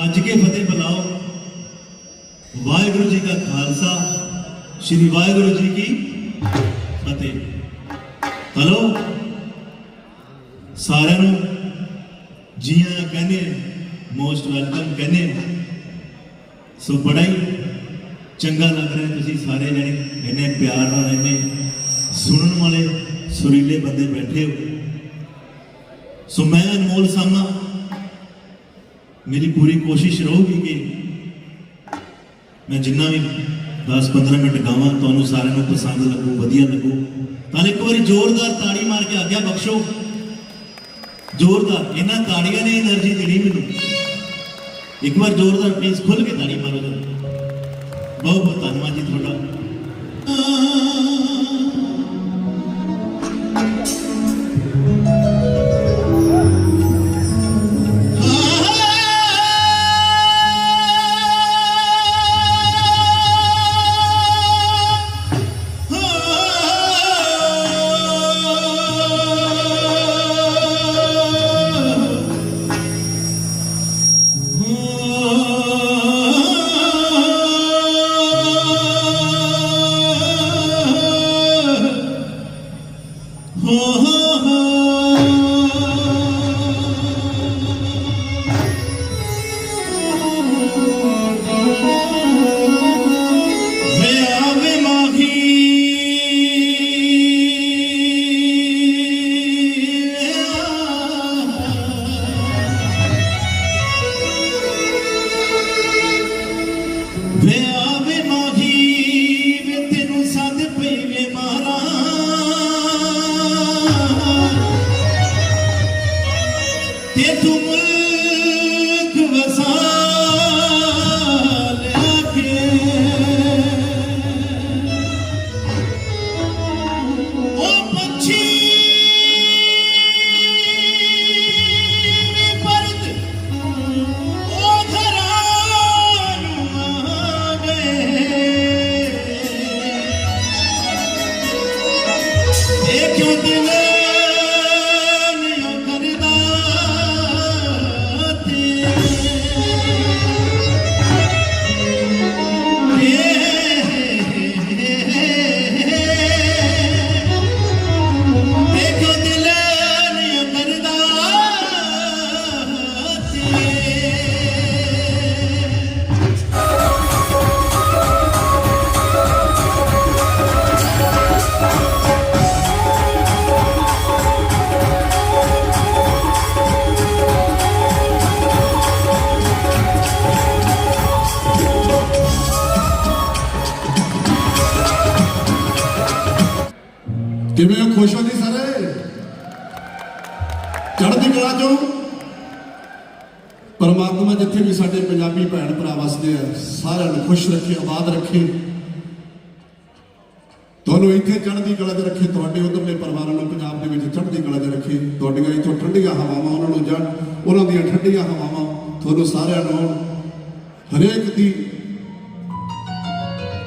ਗੱਜ ਕੇ ਫਤਿਹ ਬੁਲਾਓ ਵਾਹਿਗੁਰੂ ਜੀ ਕਾ ਖਾਲਸਾ, ਸ੍ਰੀ ਵਾਹਿਗੁਰੂ ਜੀ ਕੀ ਫਤਿਹ। ਹਲੋ? ਸਾਰਿਆਂ ਨੂੰ ਜੀਆਂ ਕਹਿੰਦੇ ਮੋਸਟ ਵੈਲਕਮ ਕਹਿੰਦੇ ਸੋ ਬੜਾ ਹੀ ਚੰਗਾ ਲੱਗ ਰਿਹਾ ਤੁਸੀਂ ਸਾਰੇ ਜਣੇ, ਇੰਨੇ ਪਿਆਰ ਨਾਲ, ਇੰਨੇ ਸੁਣਨ ਵਾਲੇ ਸੁਰੀਲੇ ਬੰਦੇ ਬੈਠੇ ਹੋ। ਸੋ ਮੈਂ ਅਨਮੋਲ ਸਾਮਾ ਮੇਰੀ ਪੂਰੀ ਕੋਸ਼ਿਸ਼ ਰਹੂਗੀ ਕਿ ਮੈਂ ਜਿੰਨਾ ਵੀ 10-15 ਮਿੰਟ ਗਾਵਾਂ, ਤੁਹਾਨੂੰ ਸਾਰਿਆਂ ਨੂੰ ਪਸੰਦ ਲੱਗੂ, ਵਧੀਆ ਲੱਗੂ। ਤਾਂ ਇੱਕ ਵਾਰੀ ਜ਼ੋਰਦਾਰ ਤਾੜੀ ਮਾਰ ਕੇ ਆਗਿਆ ਬਖਸ਼ੋ। ਜ਼ੋਰਦਾਰ, ਇਹਨਾਂ ਤਾੜੀਆਂ ਨੇ એનર્ਜੀ ਦੇਣੀ ਮੈਨੂੰ। ਇੱਕ ਵਾਰ ਜ਼ੋਰਦਾਰ ਪਲੀਜ਼ ਖੁੱਲ ਕੇ ਤਾੜੀ ਮਾਰੋ ਬਹੁਤ ਬਹੁਤ ਧੰਨਵਾਦ ਜੀ ਤੁਹਾਡਾ। ਚੜ੍ਹਦੀ ਕਲਾ ਚੋਂ ਪਰਮਾਤਮਾ ਜਿੱਥੇ ਵੀ ਸਾਡੇ ਪੰਜਾਬੀ ਭੈਣ ਭਰਾ ਵਸਦੇ ਆ, ਸਾਰਿਆਂ ਨੂੰ ਖੁਸ਼ ਰੱਖੇ, ਆਬਾਦ ਰੱਖੇ। ਤੁਹਾਨੂੰ ਇੱਥੇ ਚੜ੍ਹਦੀ ਕਲਾ 'ਚ ਰੱਖੇ, ਤੁਹਾਡੇ ਉਧਰਲੇ ਪਰਿਵਾਰਾਂ ਨੂੰ ਪੰਜਾਬ ਦੇ ਵਿੱਚ ਚੜ੍ਹਦੀ ਕਲਾ 'ਚ ਰੱਖੇ। ਤੁਹਾਡੀਆਂ ਇੱਥੋਂ ਠੰਡੀਆਂ ਹਵਾਵਾਂ, ਉਹਨਾਂ ਨੂੰ ਜਾਣ ਉਹਨਾਂ ਦੀਆਂ ਠੰਡੀਆਂ ਹਵਾਵਾਂ ਤੁਹਾਨੂੰ ਸਾਰਿਆਂ ਨੂੰ ਹਰੇਕ ਦੀ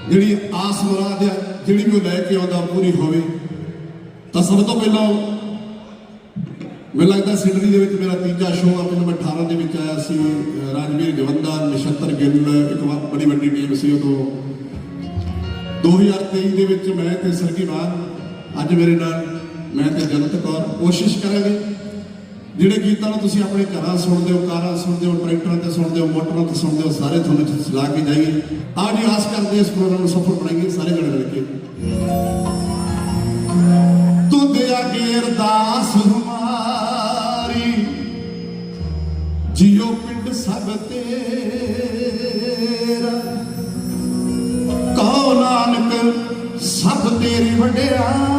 ਜਿਹੜੀ ਆਸ ਮੁਰਾਦ ਹੈ ਜਿਹੜੀ ਵੀ ਉਹ ਲੈ ਕੇ ਆਉਂਦਾ ਪੂਰੀ ਹੋਵੇ। ਤਾਂ ਸਭ ਤੋਂ ਪਹਿਲਾਂ ਮੈਨੂੰ ਲੱਗਦਾ ਸਿਡਨੀ ਦੇ ਵਿੱਚ ਮੇਰਾ ਤੀਜਾ ਸ਼ੋਅ ਆ ਮੈਨੂੰ 18 ਦੇ ਵਿੱਚ ਆਇਆ ਸੀ ਰਾਜਵੀਰ ਜਵੰਦਾ ਨਛੱਤਰ ਗਿੱਲ, ਇੱਕ ਬੜੀ ਵੱਡੀ ਟੀਮ ਸੀ ਉਦੋਂ 2023 ਦੇ ਵਿੱਚ ਮੈਂ ਤੇ ਸਰਗੀਵਾਨ ਅੱਜ ਮੇਰੇ ਨਾਲ ਮੈਂ ਤੇ ਜਨਤ ਕੌਰ ਕੋਸ਼ਿਸ਼ ਕਰਾਂਗੇ, ਜਿਹੜੇ ਗੀਤਾਂ ਨੂੰ ਤੁਸੀਂ ਆਪਣੇ ਘਰਾਂ ਸੁਣਦੇ ਹੋ, ਕਾਰਾਂ ਸੁਣਦੇ ਹੋ, ਟਰੈਕਟਰਾਂ ਤੇ ਸੁਣਦੇ ਹੋ, ਮੋਟਰਾਂ ਤੇ ਸੁਣਦੇ ਹੋ, ਸਾਰੇ ਤੁਹਾਨੂੰ ਸਲਾਹ ਕੇ ਜਾਈਏ। ਆ ਜੀ ਆਸ ਕਰਦੇ ਇਸ ਪ੍ਰੋਗਰਾਮ ਨੂੰ ਸਫਲ ਬਣਾਈਏ, ਸਾਰੇ ਜਣੇ ਮਿਲ ਕੇ। ਤੁਧ ਅਗੇ ਅਰਦਾਸ ਹਮਾਰੀ ਜਿਉ ਪਿੰਡ ਸਭ ਤੇਰਾ। ਕਹੋ ਨਾਨਕ ਸਭ ਤੇਰੀ ਵਡਿਆਈ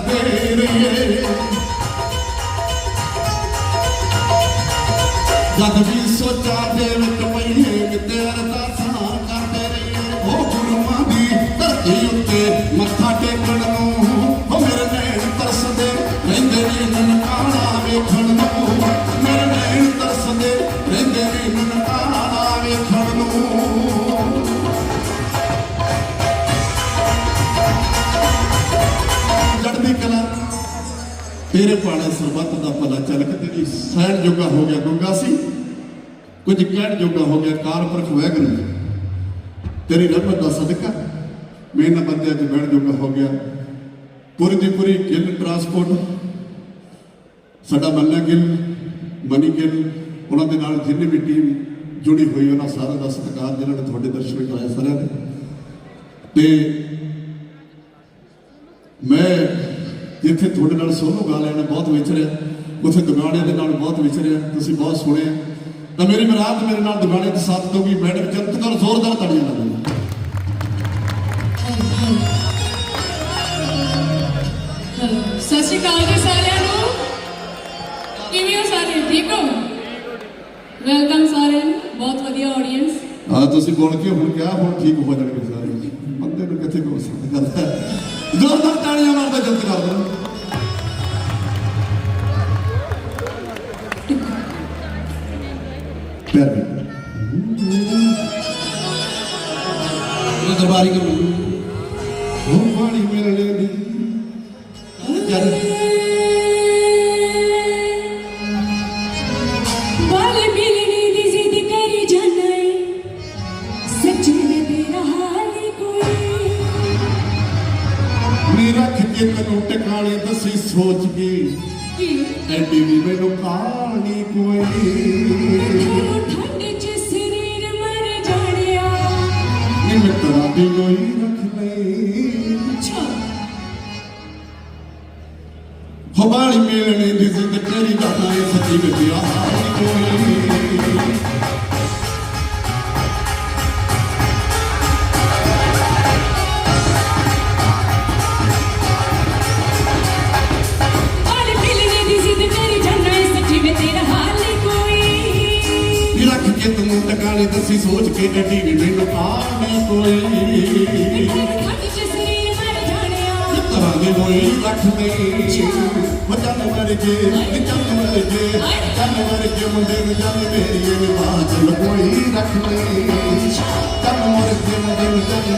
ਅਰਦਾਸਾਂ ਕਰਦੇ ਰਹੀਏ ਜਦ ਵੀ ਸੋਚਾਂ ਦੇ ਵਿੱਚ ਮਹੀਨੇ ਤੇ ਅਰਦਾਸਾਂ ਕਰਦੇ ਰਹੀਏ ਉਹ ਗੁਰੂਆਂ ਦੀ ਧਰਤੀ ਉੱਤੇ ਮੱਥਾ ਟੇਕਣ ਨੂੰ ਤੇਰੇ ਪਾਣੇ ਸਰਬੱਤ ਦਾ ਭਲਾ ਚੱਲ ਕੇ ਤੇਰੀ ਸਹਿਣ ਜੋਗਾ ਹੋ ਗਿਆ ਗੁੰਗਾ ਸੀ। ਕੁਝ ਕਹਿਣ ਜੋਗਾ ਹੋ ਗਿਆ ਕਾਰਪੁਰਖ ਵੈਗਨ ਤੇਰੀ ਰਹਿਮਤ ਦਾ ਸਦਕਾ। ਮੈਂ ਇਹਨਾਂ ਬੰਦਿਆਂ 'ਚ ਬਹਿਣ ਜੋਗਾ ਹੋ ਗਿਆ। ਪੂਰੀ ਦੀ ਪੂਰੀ ਗਿੱਲ ਟਰਾਂਸਪੋਰਟ। ਸਾਡਾ ਮੱਲਾ ਗਿੱਲ, ਮਨੀ ਗਿੱਲ, ਉਹਨਾਂ ਦੇ ਨਾਲ ਜਿੰਨੀ ਵੀ ਟੀਮ ਜੁੜੀ ਹੋਈ, ਉਹਨਾਂ ਸਾਰਿਆਂ ਦਾ ਸਤਿਕਾਰ ਜਿਨ੍ਹਾਂ ਨੇ ਤੁਹਾਡੇ ਦਰਸ਼ਨ ਕਰਾਏ ਸਾਰਿਆਂ ਨੇ ਤੇ ਮੈਂ ਜਿੱਥੇ ਤੁਹਾਡੇ ਨਾਲ ਸੋਨੂ ਗਾ ਲੈਣਾ ਬਹੁਤ ਵਿਚਰਿਆ ਉੱਥੇ ਦੁਗਾਣਿਆਂ ਦੇ ਨਾਲ ਬਹੁਤ ਵਿਚਰਿਆ ਤੁਸੀਂ ਬਹੁਤ ਸੁਣਿਆ। ਤਾਂ ਮੇਰੀ ਮਰਾਦ ਮੇਰੇ ਨਾਲ ਦੁਗਾਣੇ ਤੇ ਸਾਥ ਦੋਗੀ ਮੈਡਮ ਜਨਤ ਕਰ ਜ਼ੋਰਦਾਰ ਤਾੜੀਆਂ ਲਾ ਦਿਓ ਸਤਿ ਸ਼੍ਰੀ ਅਕਾਲ ਜੀ ਸਾਰਿਆਂ ਨੂੰ। ਕਿਵੇਂ ਹੋ ਸਾਰੇ? ਠੀਕ ਹੋ? ਵੈਲਕਮ ਸਾਰਿਆਂ ਨੂੰ। ਬਹੁਤ ਵਧੀਆ ਆਡੀਅנס ਆ ਤੁਸੀਂ ਬੋਲ ਕੇ ਹੁਣ ਕਿਹਾ ਹੁਣ ਠੀਕ ਹੋ ਜਾਣਗੇ ਸਾਰੇ। ਬੰਦੇ ਨੂੰ ਕਿੱਥੇ ਕੋ ਸਕਦਾ ਗੱਲ ਹੈ ਜ਼ੋਰਦਾਰ ਤਾੜੀਆਂ ਮਾਰਦਾ ਕਰ ਨੀ ਰੱਖ ਕੇ ਤੈਨੂੰ ਟਿਕਾਣੇ ਦਸੀ ਸੋਚ ਕੇ। ਕਿ ਐਡੀ ਵੀ ਮੈਨੂੰ ਕਹਾਣੀ ਕੋਈ। ਠੰਡ ਚ ਸਰੀਰ ਮਰ ਜਾਣਿਆ। ਨੀ ਮਿੱਤਰਾਂ ਦੀ ਕੋਈ ਰੱਖ ਲਈ ਹਵਾਲੀ ਮੇਲਣੇ ਦੀ ਜ਼ਿੰਦ ਕਰੀ ਜਾਣਾ ਏ ਸੱਚੀ ਵਿੱਚ ਆਹ ਕੋਈ। ਟਿਕਾਣੇ ਦਸੀ ਸੋਚ ਕੇ ਐਡੀ ਵੀ ਮੈਨੂੰ ਕਹਾਣੀ ਕੋਈ ਠੰਡ ਚ ਸਰੀਰ ਮਰ ਜਾਣਿਆ ਮਿੱਤਰਾਂ ਦੀ ਕੋਈ ਰੱਖ ਲਈ ਉਹ ਜਨ ਮਰ ਜੇ ਜਨ ਮਰ ਜੇ ਜਨ ਮਰ ਜੇ ਮੁੰਡੇ ਨੂੰ ਜਨ ਮੇਰੀ ਇਹ ਬਾਤ ਕੋਈ ਰੱਖ ਲਈ ਜਨ ਮਰ ਜੇ ਮੁੰਡੇ ਨੂੰ ਜਨ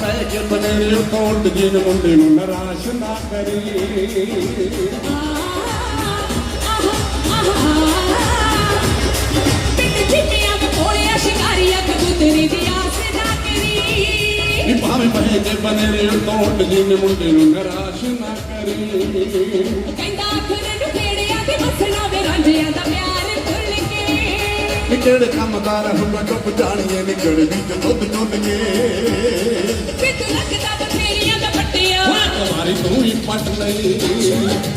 ਕਰੀ ਭਾਵੇਂ ਪੈ ਜਿਨ ਮੁੰਡੇ ਨੂੰ ਨਰਾਸ਼ ਨਾ ਕਰੀ। ਪਿੰਡ ਚਿੰਨਿਆਂ ਵਿੱਚ ਭੋਲਿਆ ਸ਼ਿਕਾਰੀਆਂ ਕਬੂਤਰੀ ਦੀ ਆਸ ਨਾ ਕਰੀ ਨੀ ਭਾਵੇਂ ਪੈ ਕੇ ਬਨੇ ਉਤੋਂ ਜਿਨ ਮੁੰਡੇ ਨੂੰ ਨਰਾਸ਼ ਨਾ ਕਰੀ। ਕਹਿੰਦਾ ਆਖਰ ਨੂੰ ਖੇੜਿਆਂ ਦੇ ਮਸਣਾ ਵੇ ਰਾਂਝਿਆਂ ਦਾ ਪਿਆਰ। ਨੀ ਕਿਹੜੇ ਕੰਮਦਾਰ ਹੁੰਦਾ ਚੁੱਪ ਜਾਣੀਏ ਨਿਕਲ ਵੀ ਤੇ ਦੁੱਧ ਚੁੱਲ ਕੇ ਵੀ ਤੂੰ ਲੱਗਦਾ ਬਥੇਰੀਆਂ ਦਾ ਪੱਟਿਆ। ਤੁਹਾਰੀ ਤੂੰ ਹੀ ਪੱਟ ਲਈ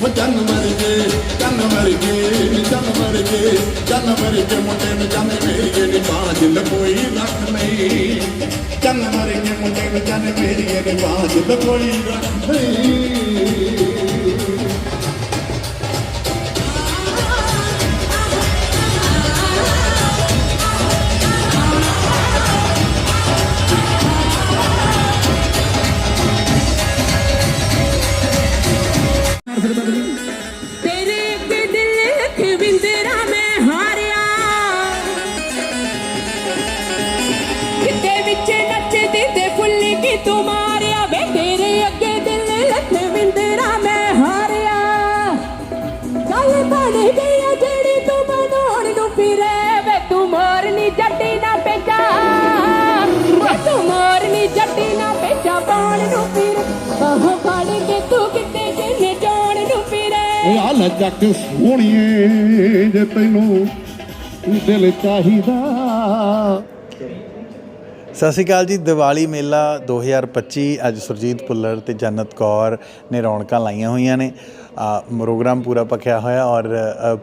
ਉਹ ਜਨ ਮਰ ਗਏ ਜਨ ਮਰ ਗਏ ਜਨ ਮਰ ਗਏ ਜਨ ਮਰ ਗਏ ਮੁੰਡੇ ਨੂੰ ਜਨ ਮੇਰੀ ਨੀ ਬਾਝ ਕੋਈ ਰੱਖ ਨਹੀਂ। ਜਨ ਮਰ ਗਏ ਮੁੰਡੇ ਨੂੰ ਜਨ ਮੇਰੀ ਨੀ ਬਾਝ ਕੋਈ ਰੱਖ ਨਹੀਂ। ਮੋਰਨੀ ਜੱਟੀ ਨਾ ਪੇਚਾ। ਵੇ ਤੂੰ ਮੋਰਨੀ ਜੱਟੀ ਨਾ ਪੇਚਾ ਪਾਉਣ ਨੂੰ ਫਿਰੇ ਬਾਹਾਂ ਫੜ ਕੇ ਤੂੰ ਕਿਤੇ ਕਿਨੇ ਜਾਣ ਨੂੰ ਫਿਰੇ ਆ ਲੱਜਾ ਕਿ ਸੋਹਣੀਏ ਜੇ ਤੈਨੂੰ ਦਿਲ ਚਾਹੀਦਾ। ਸਤਿ ਸ਼੍ਰੀ ਅਕਾਲ ਜੀ ਦੀਵਾਲੀ ਮੇਲਾ 2025 ਅੱਜ ਸੁਰਜੀਤ ਭੁੱਲਰ ਤੇ ਜੰਨਤ ਕੌਰ ਨੇ ਰੌਣਕਾਂ ਲਾਈਆਂ ਹੋਈਆਂ ਨੇ। ਪ੍ਰੋਗਰਾਮ ਪੂਰਾ ਪੱਕਿਆ ਹੋਇਆ ਔਰ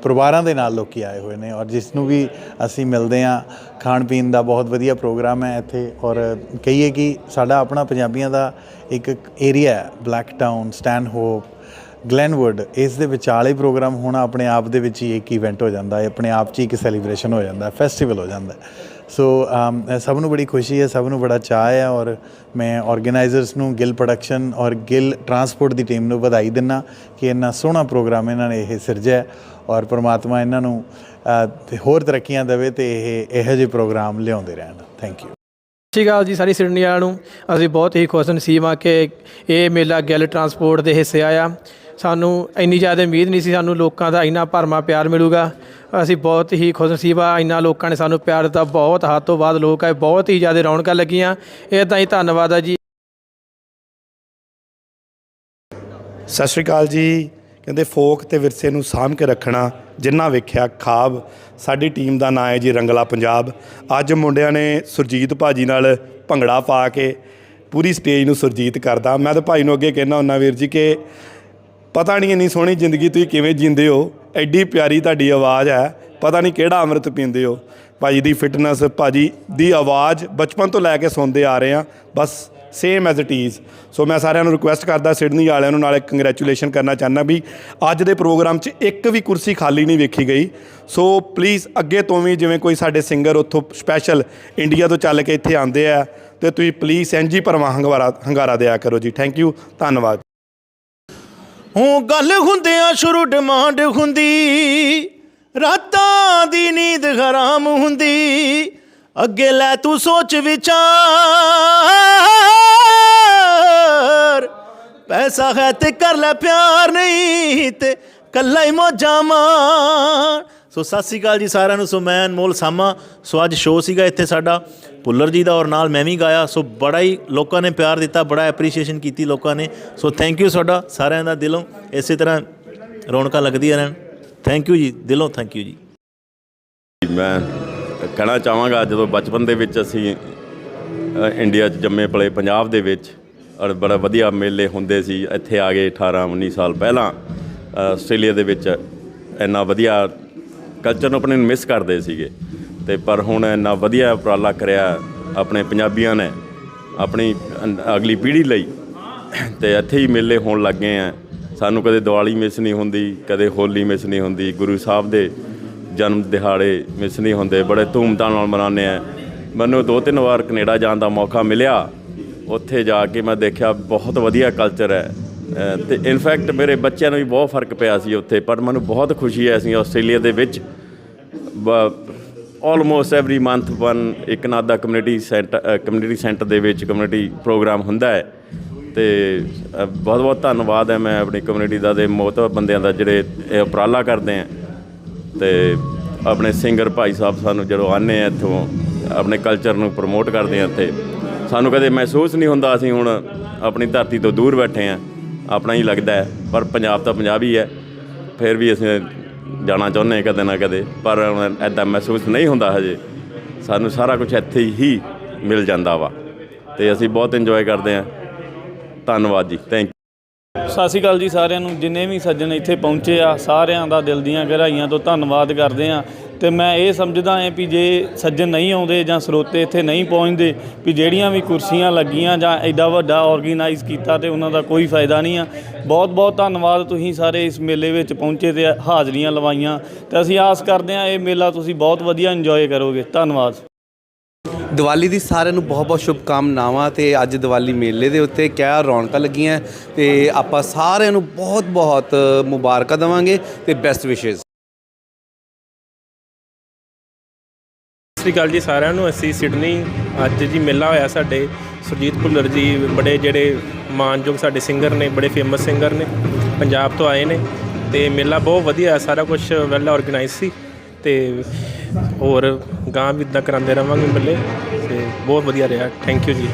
ਪਰਿਵਾਰਾਂ ਦੇ ਨਾਲ ਲੋਕੀ ਆਏ ਹੋਏ ਨੇ ਔਰ ਜਿਸ ਨੂੰ ਵੀ ਅਸੀਂ ਮਿਲਦੇ ਆ ਖਾਣ ਪੀਣ ਦਾ ਬਹੁਤ ਵਧੀਆ ਪ੍ਰੋਗਰਾਮ ਹੈ ਇੱਥੇ ਔਰ ਕਹੀਏ ਕਿ ਸਾਡਾ ਆਪਣਾ ਪੰਜਾਬੀਆਂ ਦਾ ਇੱਕ ਏਰੀਆ ਹੈ, Blacktown Stanhope Glenwood, ਇਸ ਦੇ ਵਿਚਾਲੇ ਪ੍ਰੋਗਰਾਮ ਹੋਣਾ ਆਪਣੇ ਆਪ ਦੇ ਵਿੱਚ ਹੀ ਇੱਕ ਇਵੈਂਟ ਹੋ ਜਾਂਦਾ ਹੈ, ਆਪਣੇ ਆਪ 'ਚ ਹੀ ਇੱਕ ਸੈਲੀਬ੍ਰੇਸ਼ਨ ਹੋ ਜਾਂਦਾ ਹੈ ਫੈਸਟੀਵਲ ਹੋ ਜਾਂਦਾ ਹੈ। ਸੋ ਸਭ ਨੂੰ ਬੜੀ ਖੁਸ਼ੀ ਹੈ ਸਭ ਨੂੰ ਬੜਾ ਚਾਅ ਹੈ ਔਰ ਮੈਂ ਆਰਗੇਨਾਈਜ਼ਰਸ ਨੂੰ ਗਿੱਲ ਪ੍ਰੋਡਕਸ਼ਨ ਔਰ ਗਿੱਲ ਟਰਾਂਸਪੋਰਟ ਦੀ ਟੀਮ ਨੂੰ ਵਧਾਈ ਦਿੰਨਾ ਕਿ ਇੰਨਾ ਸੋਹਣਾ ਪ੍ਰੋਗਰਾਮ ਇਹਨਾਂ ਨੇ ਇਹ ਸਿਰਜਿਆ ਔਰ ਪ੍ਰਮਾਤਮਾ ਇਹਨਾਂ ਨੂੰ ਹੋਰ ਤਰੱਕੀਆਂ ਦੇਵੇ ਤੇ ਇਹ ਇਹੋ ਜਿਹੇ ਪ੍ਰੋਗਰਾਮ ਲਿਆਉਂਦੇ ਰਹਿਣ ਥੈਂਕ ਯੂ ਸਤਿ ਸ਼੍ਰੀ ਅਕਾਲ ਜੀ ਸਾਰੀ ਸਿਡਨੀ ਵਾਲਿਆਂ ਨੂੰ ਅਸੀਂ ਬਹੁਤ ਹੀ ਖੁਸ਼ ਨਸੀਬ ਹਾਂ ਕਿ ਇਹ ਮੇਲਾ ਗਿੱਲ ਟਰਾਂਸਪੋਰਟ ਦੇ ਹਿੱਸੇ ਆਇਆ। ਸਾਨੂੰ ਇੰਨੀ ਜ਼ਿਆਦਾ ਉਮੀਦ ਨਹੀਂ ਸੀ ਸਾਨੂੰ ਲੋਕਾਂ ਦਾ ਇੰਨਾ ਭਰਮਾ ਪਿਆਰ ਮਿਲੂਗਾ। ਅਸੀਂ ਬਹੁਤ ਹੀ ਖੁਸ਼ ਨਸੀਬ ਆ। ਇੰਨਾ ਲੋਕਾਂ ਨੇ ਸਾਨੂੰ ਪਿਆਰ ਦਿੱਤਾ। ਬਹੁਤ ਹੱਦ ਤੋਂ ਬਾਅਦ ਲੋਕ ਆਏ। ਬਹੁਤ ਹੀ ਜ਼ਿਆਦਾ ਰੌਣਕਾਂ ਲੱਗੀਆਂ। ਇਹ ਤਾਂ ਹੀ ਧੰਨਵਾਦ ਆ ਜੀ। ਸਤਿ ਸ਼੍ਰੀ ਅਕਾਲ ਜੀ। ਕਹਿੰਦੇ ਫੋਕ ਤੇ ਵਿਰਸੇ ਨੂੰ ਸਾਂਭ ਕੇ ਰੱਖਣਾ, ਜਿੰਨਾ ਵੇਖਿਆ ਖਾਬ। ਸਾਡੀ ਟੀਮ ਦਾ ਨਾਂ ਹੈ ਜੀ ਰੰਗਲਾ ਪੰਜਾਬ। ਅੱਜ ਮੁੰਡਿਆਂ ਨੇ ਸੁਰਜੀਤ ਭਾਜੀ ਨਾਲ ਭੰਗੜਾ ਪਾ ਕੇ ਪੂਰੀ ਸਟੇਜ ਨੂੰ ਸੁਰਜੀਤ ਕਰਦਾ ਮੈਂ ਤਾਂ ਭਾਈ ਨੂੰ ਅੱਗੇ ਕਹਿਣਾ ਹੁੰਦਾ ਵੀਰ ਜੀ ਕਿ ਪਤਾ ਨਹੀਂ ਇੰਨੀ ਸੋਹਣੀ ਜ਼ਿੰਦਗੀ ਤੁਸੀਂ ਕਿਵੇਂ ਜੀਂਦੇ ਹੋ। ਐਡੀ ਪਿਆਰੀ ਤੁਹਾਡੀ ਆਵਾਜ਼ ਹੈ, ਪਤਾ ਨਹੀਂ ਕਿਹੜਾ ਅੰਮ੍ਰਿਤ ਪੀਂਦੇ ਹੋ। ਭਾਜੀ ਦੀ ਫਿਟਨੈਸ ਭਾਜੀ ਦੀ ਆਵਾਜ਼ ਬਚਪਨ ਤੋਂ ਲੈ ਕੇ ਸੁਣਦੇ ਆ ਰਹੇ ਆ ਬਸ same as it is so ਮੈਂ ਸਾਰਿਆਂ ਨੂੰ ਰਿਕੁਐਸਟ ਕਰਦਾ ਸਿਡਨੀ ਵਾਲਿਆਂ ਨੂੰ ਨਾਲੇ ਕੰਗ੍ਰੈਚੁਲੇਸ਼ਨ ਕਰਨਾ ਚਾਹੁੰਦਾ ਵੀ ਅੱਜ ਦੇ ਪ੍ਰੋਗਰਾਮ 'ਚ ਇੱਕ ਵੀ ਕੁਰਸੀ ਖਾਲੀ ਨਹੀਂ ਵੇਖੀ ਗਈ। ਸੋ ਪਲੀਜ਼ ਅੱਗੇ ਤੋਂ ਵੀ ਜਿਵੇਂ ਕੋਈ ਸਾਡੇ ਸਿੰਗਰ ਉੱਥੋਂ ਸਪੈਸ਼ਲ ਇੰਡੀਆ ਤੋਂ ਚੱਲ ਕੇ ਇੱਥੇ ਆਉਂਦੇ ਆ, ਤੇ ਤੁਸੀਂ ਪਲੀਜ਼ ਐਨਜੀ ਪਰਮਾ ਹੰਗਾਰਾ ਹੰਗਾਰਾ ਦਿਆ ਕਰੋ ਜੀ। ਥੈਂਕ ਯੂ ਧੰਨਵਾਦ। ਹੂੰ ਗੱਲ ਹੁੰਦਿਆਂ ਸ਼ੁਰੂ ਡਿਮਾਂਡ ਹੁੰਦੀ। ਰਾਤਾਂ ਦੀ ਨੀਂਦ ਹਰਾਮ ਹੁੰਦੀ। ਅੱਗੇ ਲੈ ਤੂੰ ਸੋਚ ਵਿਚਾਰ। ਪੈਸਾ ਹੈ ਤੇ ਕਰ ਲੈ ਪਿਆਰ, ਨਹੀਂ ਤੇ ਕੱਲਾ ਹੀ ਮੋਜਾਂ ਮਾਣ। ਸੋ ਸਤਿ ਸ੍ਰੀ ਅਕਾਲ ਜੀ ਸਾਰਿਆਂ ਨੂੰ, ਸੋ ਮੈਂ ਅਨਮੋਲ ਸਾਮਾ। ਸੋ ਅੱਜ ਸ਼ੋਅ ਸੀਗਾ ਇੱਥੇ ਸਾਡਾ। ਭੁੱਲਰ ਜੀ ਦਾ ਔਰ ਨਾਲ ਮੈਂ ਵੀ ਗਾਇਆ, ਸੋ ਬੜਾ ਹੀ ਲੋਕਾਂ ਨੇ ਪਿਆਰ ਦਿੱਤਾ, ਬੜਾ ਐਪਰੀਸ਼ੀਏਸ਼ਨ ਕੀਤੀ ਲੋਕਾਂ ਨੇ। ਸੋ ਥੈਂਕ ਯੂ ਤੁਹਾਡਾ, ਸਾਰਿਆਂ ਦਾ ਦਿਲੋਂ। ਇਸੇ ਤਰ੍ਹਾਂ ਰੌਣਕਾਂ ਲੱਗਦੀਆਂ ਰਹਿਣ। ਥੈਂਕ ਯੂ ਜੀ, ਦਿਲੋਂ ਥੈਂਕ ਯੂ ਜੀ। ਮੈਂ ਕਹਿਣਾ ਚਾਹਾਂਗਾ, ਜਦੋਂ ਬਚਪਨ ਦੇ ਵਿੱਚ ਅਸੀਂ ਇੰਡੀਆ 'ਚ ਜੰਮੇ ਪਲੇ ਪੰਜਾਬ ਦੇ ਵਿੱਚ, ਔਰ ਬੜਾ ਵਧੀਆ ਮੇਲੇ ਹੁੰਦੇ ਸੀ, ਇੱਥੇ ਆ ਗਏ 18 19 ਸਾਲ ਪਹਿਲਾਂ ਆਸਟ੍ਰੇਲੀਆ ਦੇ ਵਿੱਚ ਇੰਨਾ ਵਧੀਆ ਕਲਚਰ ਨੂੰ ਆਪਣੇ ਨੂੰ ਮਿਸ ਕਰਦੇ ਸੀਗੇ। ਤੇ ਪਰ ਹੁਣ ਇੰਨਾ ਵਧੀਆ ਉਪਰਾਲਾ ਕਰਿਆ ਆਪਣੇ ਪੰਜਾਬੀਆਂ ਨੇ ਆਪਣੀ ਅਗਲੀ ਪੀੜ੍ਹੀ ਲਈ। ਤੇ ਇੱਥੇ ਹੀ ਮੇਲੇ ਹੋਣ ਲੱਗ ਗਏ ਆ। ਸਾਨੂੰ ਕਦੇ ਦੀਵਾਲੀ ਮਿਸ ਨਹੀਂ ਹੁੰਦੀ ਕਦੇ ਹੋਲੀ ਮਿਸ ਨਹੀਂ ਹੁੰਦੀ। ਗੁਰੂ ਸਾਹਿਬ ਦੇ ਜਨਮ ਦਿਹਾੜੇ ਮਿਸ ਨਹੀਂ ਹੁੰਦੇ। ਬੜੇ ਧੂਮਧਾਮ ਨਾਲ ਮਨਾਉਂਦੇ ਆ। ਮੈਨੂੰ ਦੋ ਤਿੰਨ ਵਾਰ ਕੈਨੇਡਾ ਜਾਣ ਦਾ ਮੌਕਾ ਮਿਲਿਆ। ਉੱਥੇ ਜਾ ਕੇ ਮੈਂ ਦੇਖਿਆ ਬਹੁਤ ਵਧੀਆ ਕਲਚਰ ਹੈ। ਅ, ਤੇ ਇਨਫੈਕਟ ਮੇਰੇ ਬੱਚਿਆਂ ਨੂੰ ਵੀ ਬਹੁਤ ਫ਼ਰਕ ਪਿਆ ਸੀ ਉੱਥੇ ਪਰ ਮੈਨੂੰ ਬਹੁਤ ਖੁਸ਼ੀ ਹੈ ਅਸੀਂ ਆਸਟ੍ਰੇਲੀਆ ਦੇ ਵਿੱਚ। ਆਲਮੋਸਟ ਐਵਰੀ ਮੰਥ ਵਨ ਇੱਕ ਨਾ ਦਾ ਕਮਿਊਨਿਟੀ ਸੈਂਟਰ ਕਮਿਊਨਿਟੀ ਸੈਂਟਰ ਦੇ ਵਿੱਚ ਕਮਿਊਨਿਟੀ ਪ੍ਰੋਗਰਾਮ ਹੁੰਦਾ ਹੈ। ਤੇ ਬਹੁਤ ਬਹੁਤ ਧੰਨਵਾਦ ਹੈ ਮੈਂ ਆਪਣੀ ਕਮਿਊਨਿਟੀ ਦਾ ਤੇ ਮੋਤ ਬੰਦਿਆਂ ਦਾ ਜਿਹੜੇ ਇਹ ਉਪਰਾਲਾ ਕਰਦੇ ਆ ਤੇ ਆਪਣੇ ਸਿੰਗਰ ਭਾਈ ਸਾਹਿਬ ਸਾਨੂੰ ਜਦੋਂ ਆਨੇ ਆ ਇੱਥੋਂ, ਆਪਣੇ ਕਲਚਰ ਨੂੰ ਪ੍ਰਮੋਟ ਕਰਦੇ ਆ ਇੱਥੇ, ਸਾਨੂੰ ਕਦੇ ਮਹਿਸੂਸ ਨਹੀਂ ਹੁੰਦਾ ਅਸੀਂ ਹੁਣ ਆਪਣੀ ਧਰਤੀ ਤੋਂ ਦੂਰ ਬੈਠੇ ਆ ਆਪਣਾ ਹੀ ਲੱਗਦਾ ਹੈ, ਪਰ ਪੰਜਾਬ ਤਾਂ ਪੰਜਾਬ ਹੀ ਹੈ, ਫਿਰ ਵੀ ਅਸੀਂ ਜਾਣਾ ਚਾਹੁੰਦੇ ਕਦੇ ਨਾ ਕਦੇ, ਪਰ ਐਦਾਂ ਮਹਿਸੂਸ ਨਹੀਂ ਹੁੰਦਾ ਹਜੇ। ਸਾਨੂੰ ਸਾਰਾ ਕੁਝ ਇੱਥੇ ਹੀ ਮਿਲ ਜਾਂਦਾ ਵਾ ਤੇ ਅਸੀਂ ਬਹੁਤ ਇੰਜੋਏ ਕਰਦੇ ਹਾਂ। ਧੰਨਵਾਦ ਜੀ ਥੈਂਕ ਸਤਿ ਸ਼੍ਰੀ ਅਕਾਲ ਜੀ ਸਾਰਿਆਂ ਨੂੰ, ਜਿੰਨੇ ਵੀ ਸੱਜਣ ਇੱਥੇ ਪਹੁੰਚੇ ਆ, ਸਾਰਿਆਂ ਦਾ ਦਿਲ ਦੀਆਂ ਗਹਿਰਾਈਆਂ ਤੋਂ ਧੰਨਵਾਦ ਕਰਦੇ ਆ ਤੇ ਮੈਂ ਇਹ ਸਮਝਦਾ ਹਾਂ ਵੀ ਜੇ ਸੱਜਣ ਨਹੀਂ ਆਉਂਦੇ ਜਾਂ ਸਰੋਤੇ ਇੱਥੇ ਨਹੀਂ ਪਹੁੰਚਦੇ ਵੀ ਜਿਹੜੀਆਂ ਵੀ ਕੁਰਸੀਆਂ ਲੱਗੀਆਂ ਜਾਂ ਐਡਾ ਵੱਡਾ ਆਰਗੇਨਾਈਜ਼ ਕੀਤਾ ਤੇ ਉਹਨਾਂ ਦਾ ਕੋਈ ਫਾਇਦਾ ਨਹੀਂ ਆ। ਬਹੁਤ ਬਹੁਤ ਧੰਨਵਾਦ ਤੁਸੀਂ ਸਾਰੇ ਇਸ ਮੇਲੇ ਵਿੱਚ ਪਹੁੰਚੇ ਤੇ ਹਾਜ਼ਰੀਆਂ ਲਵਾਈਆਂ। ਤੇ ਅਸੀਂ ਆਸ ਕਰਦੇ ਹਾਂ ਇਹ ਮੇਲਾ ਤੁਸੀਂ ਬਹੁਤ ਵਧੀਆ ਇੰਜੋਏ ਕਰੋਗੇ। ਧੰਨਵਾਦ। ਦੀਵਾਲੀ ਦੀ ਸਾਰਿਆਂ ਨੂੰ ਬਹੁਤ-ਬਹੁਤ ਸ਼ੁਭਕਾਮਨਾਵਾਂ ਤੇ ਅੱਜ ਦੀਵਾਲੀ ਮੇਲੇ ਦੇ ਉੱਤੇ ਕਿਆ ਰੌਣਕਾਂ ਲੱਗੀਆਂ ਤੇ ਆਪਾਂ ਸਾਰਿਆਂ ਨੂੰ ਬਹੁਤ-ਬਹੁਤ ਮੁਬਾਰਕਾਂ ਦੇਵਾਂਗੇ ਤੇ ਬੈਸਟ ਵਿਸ਼ੇਸ ਸ਼੍ਰੀ ਅਕਾਲ ਜੀ ਸਾਰਿਆਂ ਨੂੰ। ਅਸੀਂ ਸਿਡਨੀ ਅੱਜ ਜੀ ਮੇਲਾ ਹੋਇਆ ਸਾਡੇ। ਸੁਰਜੀਤ ਭੁੱਲਰ ਜੀ ਬੜੇ ਜਿਹੜੇ ਮਾਨਯੋਗ ਸਾਡੇ ਸਿੰਗਰ ਨੇ, ਬੜੇ ਫੇਮਸ ਸਿੰਗਰ ਨੇ, ਪੰਜਾਬ ਤੋਂ ਆਏ ਨੇ। ਤੇ ਮੇਲਾ ਬਹੁਤ ਵਧੀਆ ਸਾਰਾ ਕੁਝ ਵੈਲ ਆਰਗੇਨਾਈਜ਼ ਸੀ। ਤੇ ਹੋਰ ਗਾਂ ਵੀ ਇਦਾਂ ਕਰਾਉਂਦੇ ਰਵਾਂਗੇ ਮੇਲੇ। ਤੇ ਬਹੁਤ ਵਧੀਆ ਰਿਹਾ। ਥੈਂਕ ਯੂ ਜੀ।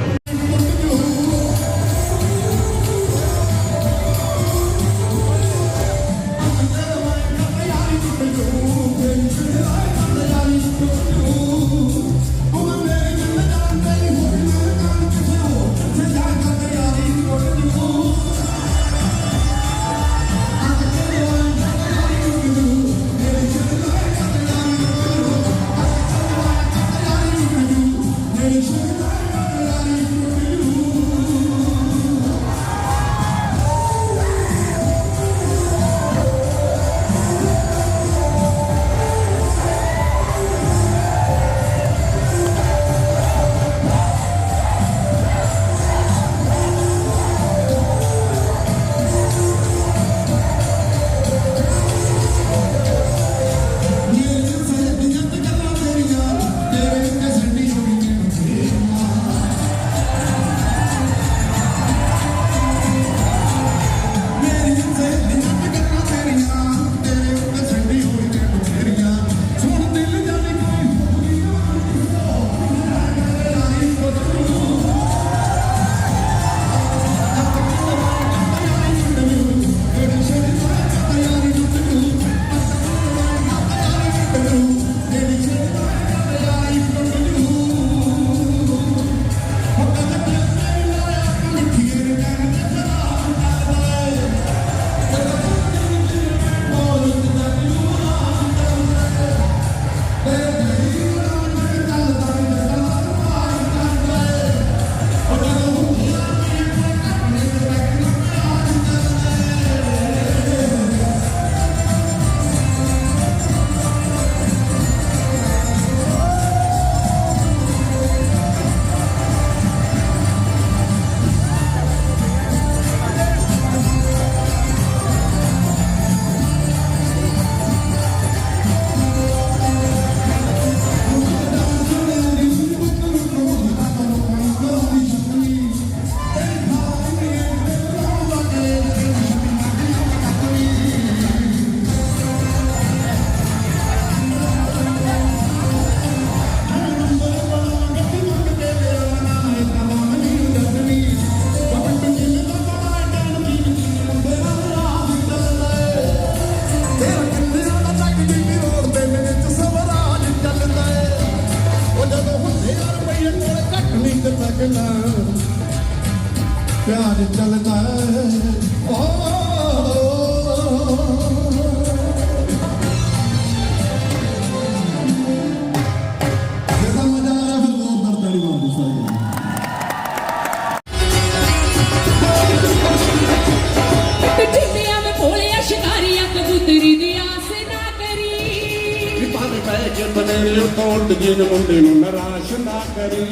ਨਾ ਕਰੀ।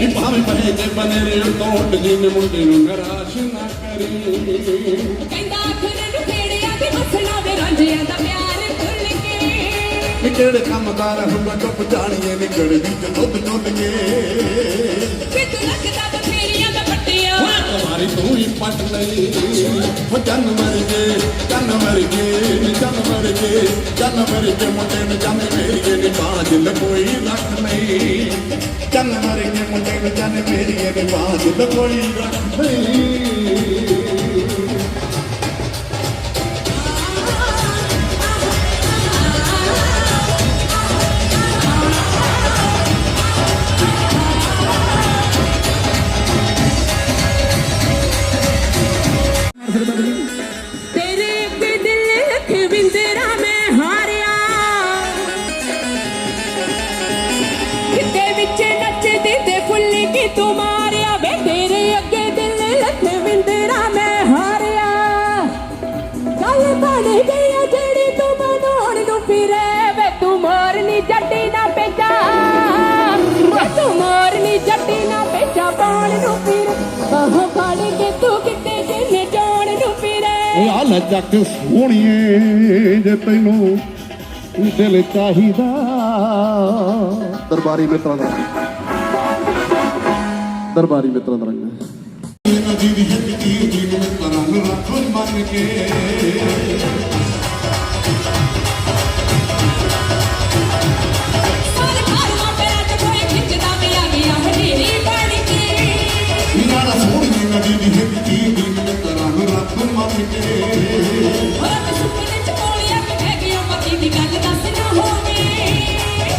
ਨੀ ਭਾਵੇਂ ਭਰੇ ਦੇ ਬਨੇ ਰੇ ਤੋਂ ਉੱਡ ਮੁੰਡੇ ਨੂੰ ਨਿਰਾਸ਼ ਨਾ ਕਰੀ। ਕਹਿੰਦਾ ਆਖਰ ਨੂੰ ਖੇੜਿਆ ਤੇ ਹੱਸਣਾ ਵੇ ਰਾਂਝਿਆਂ ਦਾ ਪਿਆਰ ਭੁੱਲ ਕੇ ਨੀ ਕਿਹੜੇ ਕੰਮਦਾਰ ਹੁੰਦਾ ਚੁੱਪ ਜਾਣੀਏ ਨਿਕਲ ਵੀ ਦੁੱਧ ਚੁੱਲ ਕੇ। ਕਿ ਤੂੰ ਲੱਗਦਾ ਮਾਰੀ ਤੁਹਾਰੀ ਤੂੰ ਹੀ ਪੱਟ ਲਈ। ਉਹ ਜਨ ਮਰ ਗਏ ਜਨ ਮਰ ਗਏ ਜਨ ਮਰ ਗਏ ਜਨ ਮਰ ਗਏ ਮੁੰਡੇ ਨੇ ਜਨ ਮੇਰੀਏ ਨੀ ਬਾਝ ਕੋਈ ਰੱਖ ਨਹੀਂ। ਜਨ ਮਰ ਗਏ ਮੁੰਡੇ ਨੇ ਜਨ ਮੇਰੀਏ ਨੀ ਬਾਝ ਕੋਈ ਰੱਖ ਨਹੀਂ। ਲੈ ਜੱਟ ਸੋਹਣੀਏ ਜੇ ਤੈਨੂੰ ਦਿਲ ਚਾਹੀਦਾ। ਦਰਬਾਰੀ ਮਿੱਤਰਾਂ ਦਾ ਦਰਬਾਰੀ ਮਿੱਤਰਾਂ ਦਾ ਰੰਗ। ਨਦੀ ਦੀ ਹਿੱਕ ਕੀ ਜੀ ਨੂੰ ਕਰੰਗ ਰੱਖੋ ਮੰਨ ਕੇ ਮੰਨ ਕੇ ਹੋਰ ਤੇ ਸੁਪਨੇ ਚ ਕੋਲੀਆਂ ਕਿ ਹੈਗੀਆਂ ਪਤੀ ਦੀ ਗੱਲ ਦੱਸ ਨਾ ਹੋਵੇ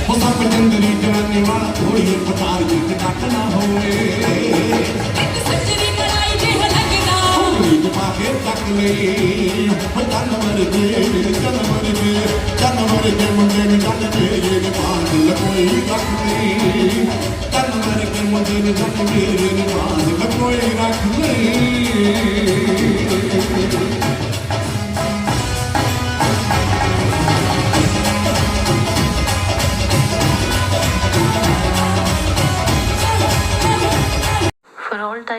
ਉਹ ਸਭ ਚੰਦਰੀ ਜਵਾਨੀ ਵਾਲਾ ਥੋੜੀ ਪਤਾਰ ਜਿੱਤ ਕੱਟ ਨਾ ਹੋਵੇ ਇੱਕ ਸੱਜਰੀ ਕੜਾਈ ਜਿਹਾ ਲੱਗਦਾ ਰੀਤ ਪਾ ਕੇ ਤੱਕ ਲਈ ਉਹ ਜਨ ਮਰ ਗਏ ਜਨ ਮਰ ਗਏ ਜਨ ਮਰ ਗਏ ਮੁੰਡੇ ਨੇ ਜਨ ਮੇਰੇ ਨੇ ਬਾਂਝ ਲਕੋਈ ਰੱਖ ਲਈ ਜਨ ਮਰ ਗਏ ਮੁੰਡੇ ਨੇ ਜਨ ਮੇਰੇ ਨੇ ਬਾਂਝ ਲਕੋਈ ਰੱਖ ਲਈ